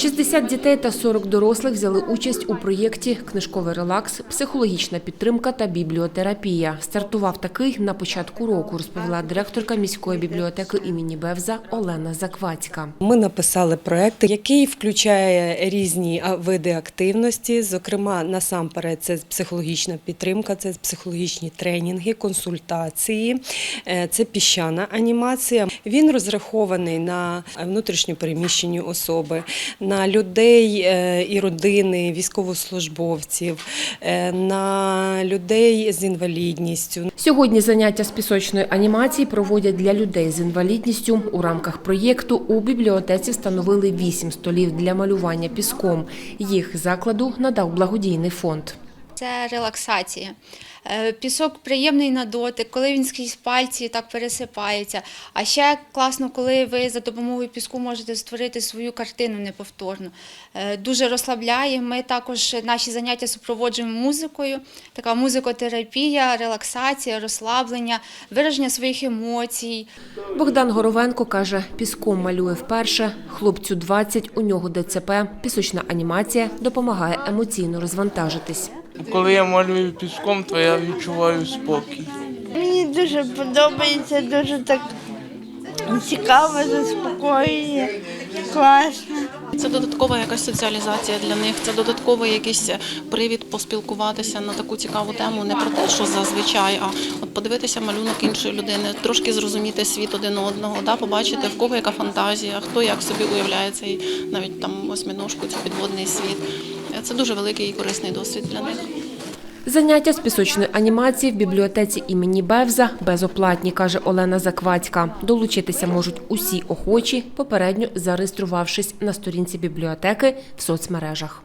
60 дітей та 40 дорослих взяли участь у проєкті Книжковий релакс, психологічна підтримка та бібліотерапія. Стартував такий на початку року, розповіла директорка міської бібліотеки імені Бевза Олена Заквацька. Ми написали проект, який включає різні види активності. Зокрема, насамперед, це психологічна підтримка, це психологічні тренінги, консультації, е, це піщана анімація. Він розрахований на внутрішньо переміщені особи, на людей е, і родини військовослужбовців, е, на людей з інвалідністю. Сьогодні заняття з пісочної анімації проводять для людей з інвалідністю. У рамках проєкту у бібліотеці встановили вісім столів для малювання піском. Їх закладу надав благодійний фонд. Це релаксація. Е, Пісок приємний на дотик, коли він скрізь пальці так пересипається. А ще класно, коли ви за допомогою піску можете створити свою картину неповторну. Е, Дуже розслабляє. Ми також наші заняття супроводжуємо музикою. Така музикотерапія, релаксація, розслаблення, вираження своїх емоцій. Богдан Горовенко каже, піском малює вперше. Хлопцю 20, у нього ДЦП. Пісочна анімація допомагає емоційно розвантажитись. Коли я малюю піском, то я відчуваю спокій. Мені дуже подобається, дуже так цікаво, заспокоює, класно. Це додаткова якась соціалізація для них, це додатковий якийсь привід поспілкуватися на таку цікаву тему, не про те, що зазвичай, а от подивитися малюнок іншої людини, трошки зрозуміти світ один одного, да, побачити в кого яка фантазія, хто як собі уявляє цей навіть там осьминожку, цей підводний світ. Це дуже великий і корисний досвід для них. Заняття з пісочної анімації в бібліотеці імені Бевза безоплатні, каже Олена Заквацька. Долучитися можуть усі охочі, попередньо зареєструвавшись на сторінці бібліотеки в соцмережах.